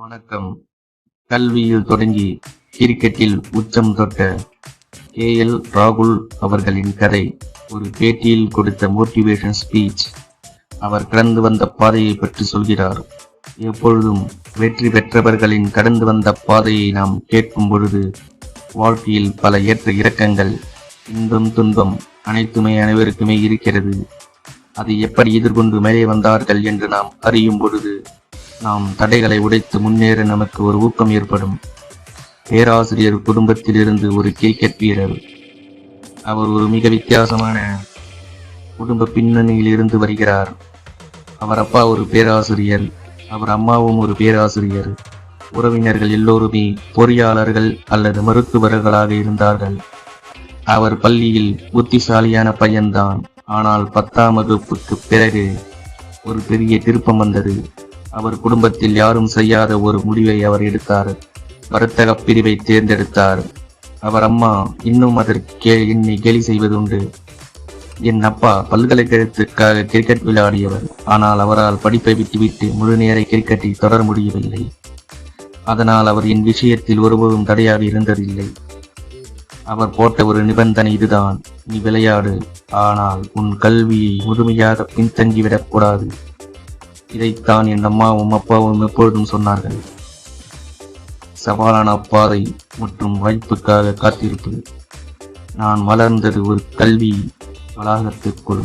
வணக்கம். கல்வியில் தொடங்கி கிரிக்கெட்டில் உச்சம் தொட்ட கே எல் ராகுல் அவர்களின் கதை. ஒரு பேட்டியில் கொடுத்த மோட்டிவேஷன் ஸ்பீச் அவர் கடந்து வந்த பாதையை பற்றி சொல்கிறார். எப்பொழுதும் வெற்றி பெற்றவர்களின் கடந்து வந்த பாதையை நாம் கேட்கும் பொழுது வாழ்க்கையில் பல ஏற்ற இறக்கங்கள் இன்பம் துன்பம் அனைத்துமே அனைவருக்குமே இருக்கிறது. அதை எப்படி எதிர்கொண்டு மேலே வந்தார்கள் என்று நாம் அறியும் பொழுது நாம் தடைகளை உடைத்து முன்னேற நமக்கு ஒரு ஊக்கம் ஏற்படும். பேராசிரியர் குடும்பத்திலிருந்து ஒரு கிரிக்கெட் வீரர். அவர் ஒரு மிக வித்தியாசமான குடும்ப பின்னணியில் இருந்து வருகிறார். அவர் அப்பா ஒரு பேராசிரியர் அவர் அம்மாவும் ஒரு பேராசிரியர். உறவினர்கள் எல்லோருமே பொறியாளர்கள் அல்லது மருத்துவர்களாக இருந்தார்கள். அவர் பள்ளியில் புத்திசாலியான பையன்தான். ஆனால் பத்தாம் வகுப்புக்கு பிறகு ஒரு பெரிய திருப்பம் வந்தது. அவர் குடும்பத்தில் யாரும் செய்யாத ஒரு முடிவை அவர் எடுத்தார். வர்த்தக பிரிவை தேர்ந்தெடுத்தார். அவர் அம்மா இன்னும் அதற்கு என்னை கேலி செய்வதுண்டு. என் அப்பா பல்கலைக்கழகத்துக்காக கிரிக்கெட் விளையாடியவர். ஆனால் அவரால் படிப்பை விட்டுவிட்டு முழு நேர கிரிக்கெட்டை தொடர முடியவில்லை. அதனால் அவர் என் விஷயத்தில் ஒருபோதும் தடையாக இருந்ததில்லை. அவர் போட்ட ஒரு நிபந்தனை இதுதான். நீ விளையாடு. ஆனால் உன் கல்வியை முழுமையாக பின்தங்கிவிடக் கூடாது. இதைத்தான் என் அம்மாவும் அப்பாவும் எப்பொழுதும் சொன்னார்கள். சவாலான பாதை மற்றும் வாய்ப்புக்காக காத்திருப்பது. நான் வளர்ந்தது ஒரு கல்வி வளாகத்திற்குள்.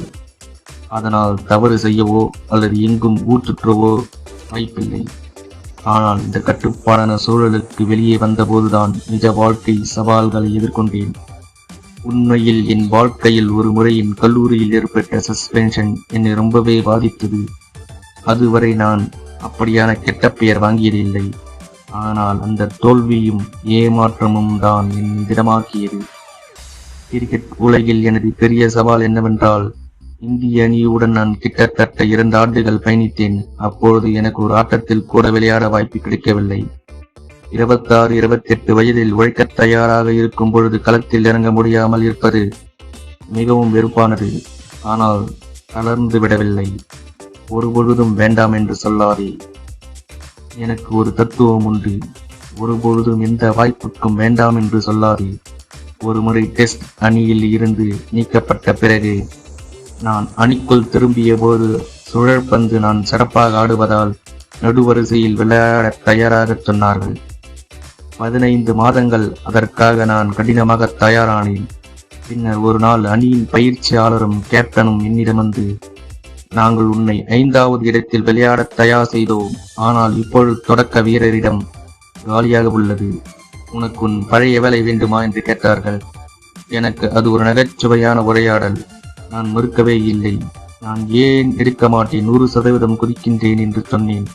அதனால் தவறு செய்யவோ அல்லது எங்கும் ஊற்றுற்றவோ வாய்ப்பில்லை. ஆனால் இந்த கட்டுப்பாடான சூழலுக்கு வெளியே வந்தபோதுதான் நிஜ வாழ்க்கை சவால்களை எதிர்கொண்டேன். உண்மையில் என் வாழ்க்கையில் ஒரு முறை என் கல்லூரியில் ஏற்பட்ட சஸ்பென்ஷன் என்னை ரொம்பவே பாதித்தது. அதுவரை நான் அப்படியான கெட்ட பெயர் வாங்கியதில்லை. ஆனால் அந்த தோல்வியும் ஏமாற்றமும் தான் என் திடமாக்கியது கிரிக்கெட் உலகில் எனது பெரிய சவால் என்னவென்றால் இந்திய அணியுடன் நான் கிட்டத்தட்ட இரண்டு ஆண்டுகள் பயணித்தேன். அப்பொழுது எனக்கு ஒரு ஆட்டத்தில் கூட விளையாட வாய்ப்பு கிடைக்கவில்லை. இருபத்தாறு இருபத்தி எட்டு வயதில் உழைக்கத் தயாராக இருக்கும் பொழுது களத்தில் இறங்க முடியாமல் இருப்பது மிகவும் வெறுப்பானது. ஆனால் தளர்ந்து விடவில்லை. ஒருபொழுதும் வேண்டாம் என்று சொல்லாதே. எனக்கு ஒரு தத்துவம் உண்டு. ஒருபொழுதும் எந்த வாய்ப்புக்கும் வேண்டாம் என்று சொல்லாதே. ஒரு முறை டெஸ்ட் அணியில் இருந்து நீக்கப்பட்ட பிறகு நான் அணிக்குள் திரும்பிய போது சுழற்பந்து நான் சிறப்பாக ஆடுவதால் நடுவரிசையில் விளையாட தயாராக சொன்னார்கள். பதினைந்து மாதங்கள் அதற்காக நான் கடினமாக தயாரானேன். பின்னர் ஒரு நாள் அணியின் பயிற்சியாளரும் கேப்டனும் என்னிடம் வந்து நாங்கள் உன்னை ஐந்தாவது இடத்தில் விளையாட தயார் செய்தோம். ஆனால் இப்பொழுது தொடக்க வீரரிடம் காலியாக உள்ளது. உனக்கு உன் பழைய வேலை வேண்டுமா என்று கேட்டார்கள். எனக்கு அது ஒரு நகைச்சுவையான உரையாடல். நான் மறுக்கவே இல்லை. நான் ஏன் எடுக்க மாட்டேன்? நூறு சதவீதம் குதிக்கின்றேன் என்று சொன்னேன்.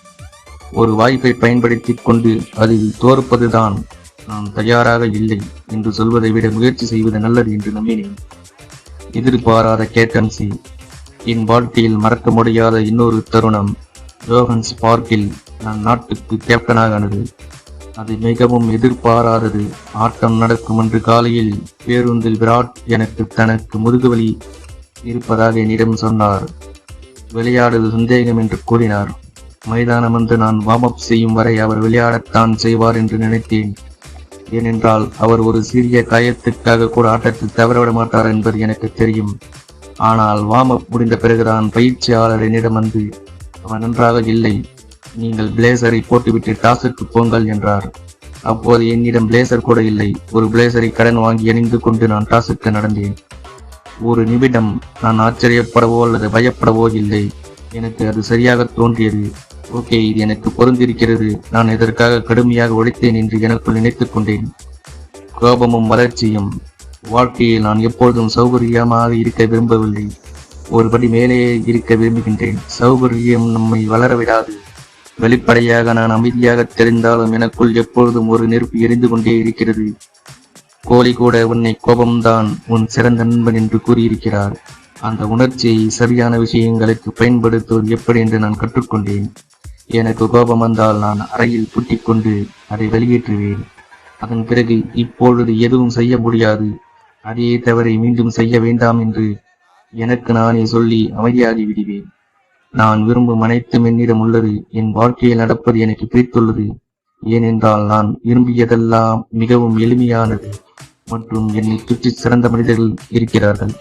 ஒரு வாய்ப்பை பயன்படுத்தி கொண்டு அதில் தோற்பதுதான். நான் தயாராக இல்லை என்று சொல்வதை விட முயற்சி செய்வது நல்லது என்று நம்பினேன். எதிர்பாராத கேப்டன்சி என் வாழ்க்கையில் மறக்க முடியாத இன்னொரு தருணம் ஜோஹன்ஸ் பார்க்கில் நான் நாட்டுக்கு கேப்டனாகானது அது மிகவும் எதிர்பாராதது. ஆட்டம் நடக்கும் என்று காலையில் பேருந்தில் விராட் எனக்கு தனக்கு முதுகுவலி இருப்பதாக என்னிடம் சொன்னார். விளையாடுவது சந்தேகம் என்று கூறினார். மைதானம் வந்து நான் வார்ம் அப் செய்யும் வரை அவர் விளையாடத்தான் செய்வார் என்று நினைத்தேன். ஏனென்றால் அவர் ஒரு சிறிய காயத்துக்காக கூட ஆட்டத்தில் தவறவிட மாட்டார் என்பது எனக்கு தெரியும். ஆனால் வார்ம் அப் முடிந்த பிறகுதான் பயிற்சியாளர் என்னிடம் வந்து அவன் நன்றாக இல்லை. நீங்கள் பிளேசரை போட்டுவிட்டு டாஸுக்கு போங்கள் என்றார். அப்போது என்னிடம் பிளேசர் கூட இல்லை. ஒரு பிளேசரை கடன் வாங்கி அணிந்து கொண்டு நான் டாஸுக்கு நடந்தேன். ஒரு நிமிடம் நான் ஆச்சரியப்படவோ அல்லது பயப்படவோ இல்லை. எனக்கு அது சரியாக தோன்றியது. ஓகே இது எனக்கு பொருந்திருக்கிறது நான் இதற்காக கடுமையாக உழைத்தேன் என்று எனக்குள் நினைத்துக் கொண்டேன். கோபமும் வளர்ச்சியும் வாழ்க்கையில் நான் எப்பொழுதும் சௌகரியமாக இருக்க விரும்பவில்லை. ஒருபடி மேலே இருக்க விரும்புகின்றேன். சௌகரியம் நம்மை வளர விடாது. வெளிப்படையாக நான் அமைதியாக தெரிந்தாலும் எனக்குள் எப்பொழுதும் ஒரு நெருப்பு எரிந்து கொண்டே இருக்கிறது. கோழி கூட உன்னை கோபம்தான் உன் சிறந்த நண்பன் என்று கூறியிருக்கிறார். அந்த உணர்ச்சியை சரியான விஷயங்களுக்கு பயன்படுத்துவது எப்படி என்று நான் கற்றுக்கொண்டேன். எனக்கு கோபம் வந்தால் நான் அறையில் பூட்டிக் கொண்டு அதை வெளியேற்றுவேன். அதன் பிறகு இப்பொழுது எதுவும் செய்ய முடியாது. அதே தவறை மீண்டும் செய்ய வேண்டாம் என்று எனக்கு நானே சொல்லி அமைதியாகி விடுவேன். நான் விரும்பும் அனைத்தும் என்னிடம் உள்ளது என் வாழ்க்கையில் நடப்பது எனக்கு பிடித்துள்ளது. ஏனென்றால் நான் விரும்பியதெல்லாம் மிகவும் எளிமையானது மற்றும் என்னை சுற்றி சிறந்த மனிதர்கள் இருக்கிறார்கள்.